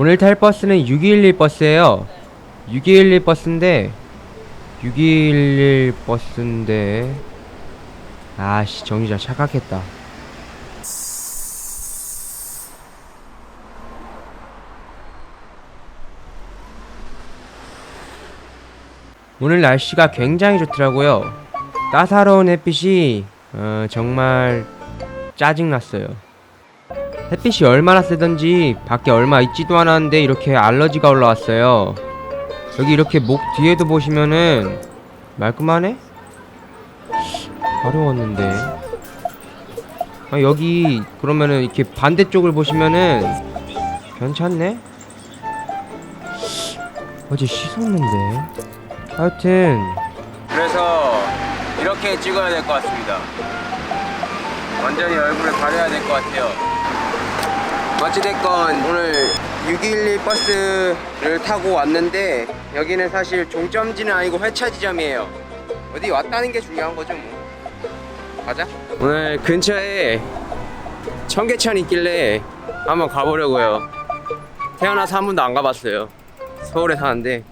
오늘 탈 버스는 6211 버스예요. 6211 버스인데 6211 버스인데 아씨 정류장 착각했다. 오늘 날씨가 굉장히 좋더라고요. 따사로운 햇빛이 어, 정말 짜증났어요. 햇빛이 얼마나 세던지 밖에 얼마 있지도 않았는데 이렇게 알러지가 올라왔어요. 여기 이렇게 목 뒤에도 보시면은 말끔하네? 어려웠는데. 아, 여기 그러면은 이렇게 반대쪽을 보시면은 괜찮네? 어제 씻었는데. 하여튼 그래서 이렇게 찍어야 될 것 같습니다. 완전히 얼굴을 가려야 될 것 같아요. 어찌됐건 오늘 611 버스를 타고 왔는데 여기는 사실 종점지는 아니고 회차 지점이에요. 어디 왔다는 게 중요한 거죠 뭐. 가자. 오늘 근처에 청계천 있길래 한번 가보려고요. 태어나서 한 번도 안 가봤어요. 서울에 사는데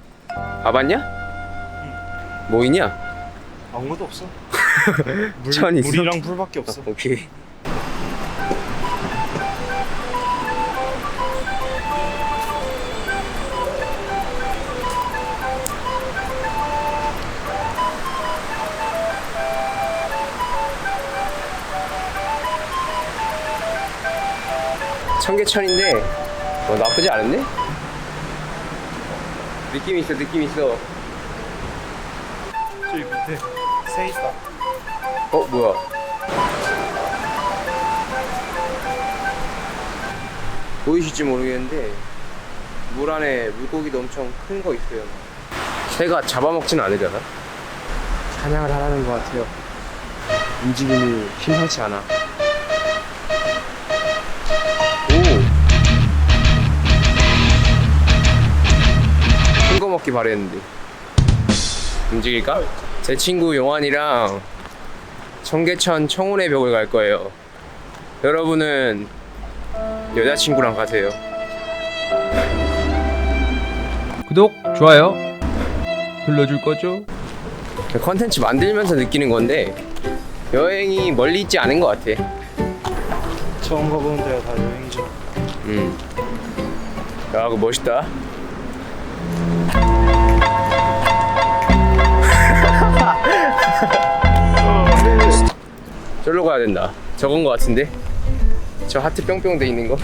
가봤냐? 뭐 있냐? 아무것도 없어. 물, 천 있어? 물이랑 풀밖에 없어. 오케이. 청계천인데 뭐 나쁘지 않은데? 느낌 있어 느낌 있어 저기 밑에 새 있다. 어 뭐야 보이실지 모르겠는데 물 안에 물고기도 엄청 큰 거 있어요 새가 잡아먹지는 않으려나? 사냥을 하라는 것 같아요 움직임이 심상치 않아 바랬는데 움직일까? 제 친구 용환이랑 청계천 청운의 벽을 갈 거예요. 여러분은 여자친구랑 가세요. 구독, 좋아요 눌러줄 거죠? 컨텐츠 만들면서 느끼는 건데 여행이 멀리 있지 않은 것 같아. 처음 가보는 데가 다 여행이죠. 음. 야, 그거 멋있다. 저기로 가야 된다. 저건 거 같은데? 저 하트 뿅뿅 돼 있는 거?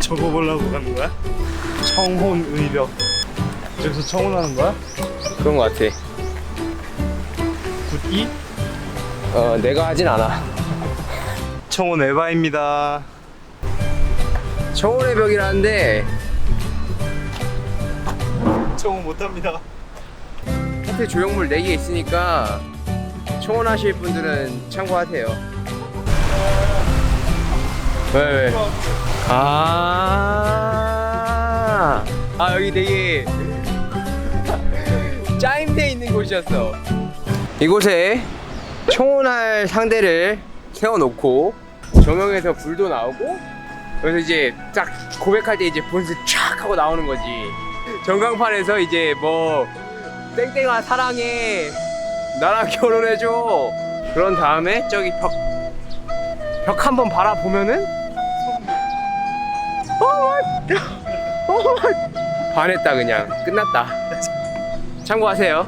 저거 보려고 가는 거야? 청혼 의벽. 저기서 청혼하는 거야? 그런 거 같아. 굿이? 어, 내가 하진 않아. 청혼 에바입니다. 청원의 벽이라는데 청혼 못합니다. 하트 조형물 4개 있으니까 청원하실 분들은 참고하세요. 왜, 왜? 아, 아 여기 되게 짜임돼 있는 곳이었어. 이곳에 청혼할 상대를 세워놓고 조명에서 불도 나오고 그래서 이제 딱 고백할 때 이제 본스 촥 하고 나오는 거지. 전광판에서 이제 뭐 땡땡아 사랑해 나랑 결혼해줘 그런 다음에 저기 벽 벽 한번 바라보면은 어, 어, 반했다 그냥 끝났다 참고하세요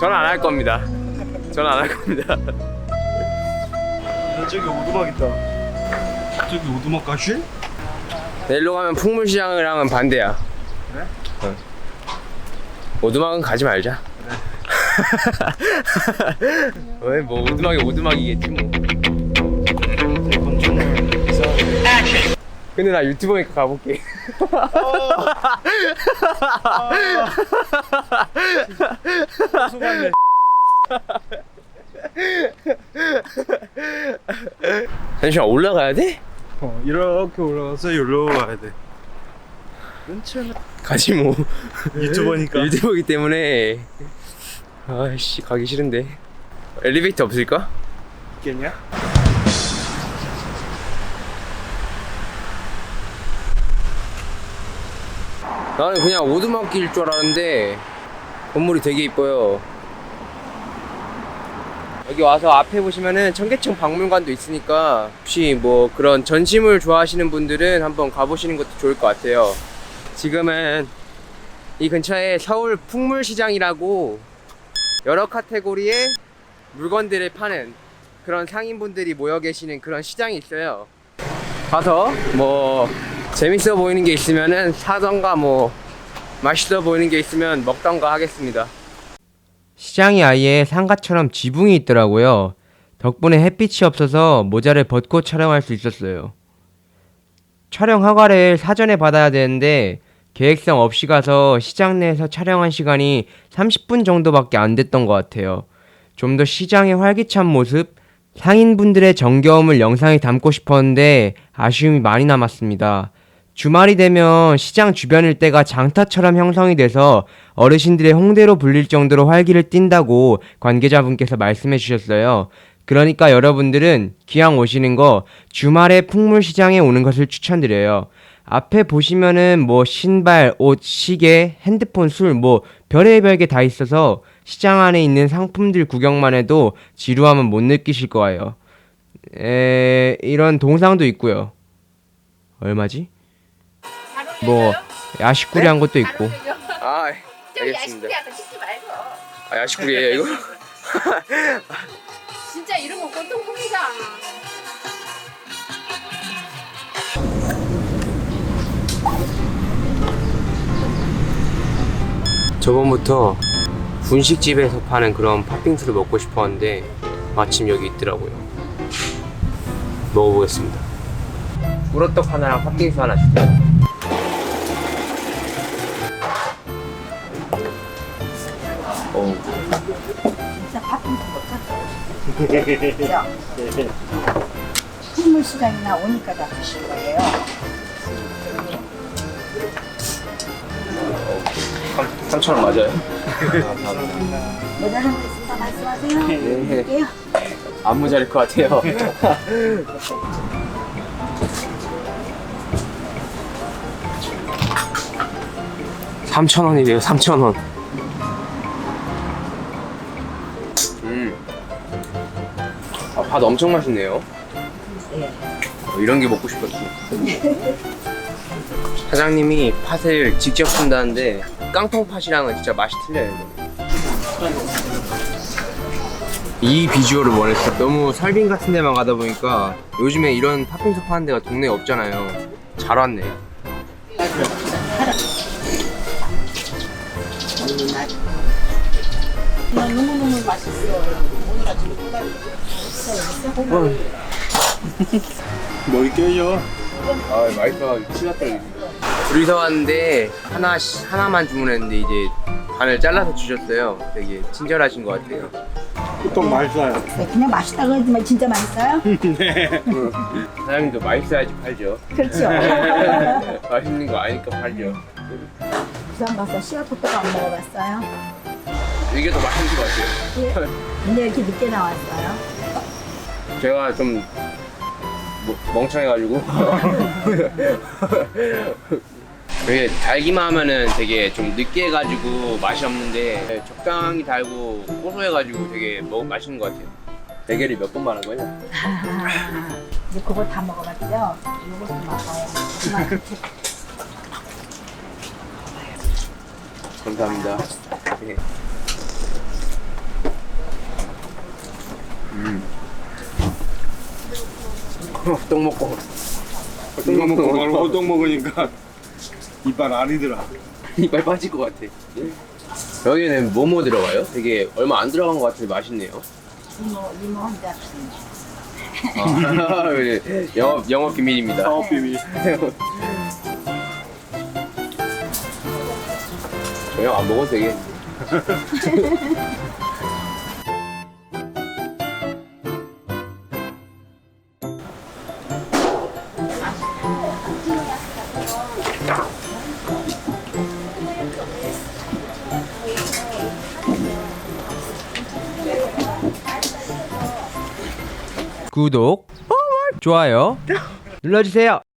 저는 안 할 겁니다 저는 안 할 겁니다 야, 저기 오두막 있다. 저기 오두막 가실? 내일로 가면 풍물시장이랑은 반대야 그래? 어. 오두막은 가지 말자 왜 뭐 오두막이 오두막이겠지 뭐. 근데 나 유튜버니까 가볼게. 잠시만 올라가야 돼? 어, 이렇게 올라가서 여기로 가야 돼. 근처는 가지 뭐 유튜버니까. 유튜버기 때문에 아이씨 가기 싫은데 엘리베이터 없을까? 있겠냐? 나는 그냥 오두막길일 줄 알았는데 건물이 되게 이뻐요 여기 와서 앞에 보시면은 청계천 박물관도 있으니까 혹시 뭐 그런 전시물 좋아하시는 분들은 한번 가보시는 것도 좋을 것 같아요 지금은 이 근처에 서울 풍물시장이라고 여러 카테고리의 물건들을 파는 그런 상인분들이 모여 계시는 그런 시장이 있어요. 가서 뭐 재밌어 보이는 게 있으면은 사던가 뭐 맛있어 보이는 게 있으면 먹던가 하겠습니다. 시장이 아예 상가처럼 지붕이 있더라고요. 덕분에 햇빛이 없어서 모자를 벗고 촬영할 수 있었어요. 촬영 허가를 사전에 받아야 되는데 계획성 없이 가서 시장 내에서 촬영한 시간이 30분 정도밖에 안 됐던 것 같아요. 좀 더 시장의 활기찬 모습, 상인분들의 정겨움을 영상에 담고 싶었는데 아쉬움이 많이 남았습니다. 주말이 되면 시장 주변 일대가 장터처럼 형성이 돼서 어르신들의 홍대로 불릴 정도로 활기를 띈다고 관계자분께서 말씀해 주셨어요. 그러니까 여러분들은 기왕 오시는 거 주말에 풍물시장에 오는 것을 추천드려요. 앞에 보시면은 뭐 신발, 옷, 시계, 핸드폰, 술, 뭐 별의별 게 다 있어서 시장 안에 있는 상품들 구경만 해도 지루함은 못 느끼실 거예요. 에, 이런 동상도 있고요. 얼마지? 뭐 야식구리 한 것도 있고. 아, 찍지 말고 아, 야식구리예요 이거? 진짜 이런 거 꼴통품이다 저번부터 분식집에서 파는 그런 팥빙수를 먹고 싶었는데 마침 여기 있더라고요. 먹어보겠습니다. 우러떡 하나랑 팥빙수 하나 주세요. 먹자. 식물 시장이 나 오니까 다 드실 거예요. 3,000원 맞아요? 모자란 거 있으면 말씀하세요. 네. 드릴게요. 안 모자랄 것 같아요. 삼천 원이래요, 3천 원. 아, 팥 엄청 맛있네요. 네. 어, 이런 게 먹고 싶었지. 사장님이 팥을 직접 쓴다는데 깡통 팥이랑은 진짜 맛이 틀려요. 이 비주얼을 원했어. 너무 설빙 같은 데만 가다 보니까 요즘에 이런 팥빙수 파는 데가 동네에 없잖아요. 잘 왔네. 너무너무 맛있어요. 머리 깨져. 아 맛있어. 치가 떨리지. 둘이서 왔는데 하나 하나만 주문했는데 이제 반을 잘라서 주셨어요. 되게 친절하신 것 같아요. 보통 맛있어요. 네, 그냥 맛있다 그러지만 진짜 맛있어요? 사장님도 맛있어야지 팔죠. 그렇죠. 맛있는 거 아니까 팔죠. 부산 가서 씨앗 호떡 안 먹어봤어요? 이게 더 맛있는 것 같아요. 예. 근데 이렇게 늦게 나왔어요? 제가 좀 뭐- 멍청해가지고 되게 달기만 하면은 되게 좀 늦게 해가지고 맛이 없는데 적당히 달고 고소해가지고 되게 먹 맛있는 것 같아요. 대게를 몇번 말한 거냐? 이제 그거 다 먹어봤죠? 이것도 먹어요. 감사합니다. 네. 음. 떡 먹고 이거 먹고 바로 호떡 먹으니까 이빨 아니더라. 이빨 빠질 것 같아. 여기는 뭐뭐 들어가요? 되게 얼마 안 들어간 것 같은데 맛있네요. 이모, 이모 혼자 아, 네. 영업 영업 비밀입니다. 사업 비밀. 저녁 안 먹어도 되게. 구독, 좋아요 눌러주세요.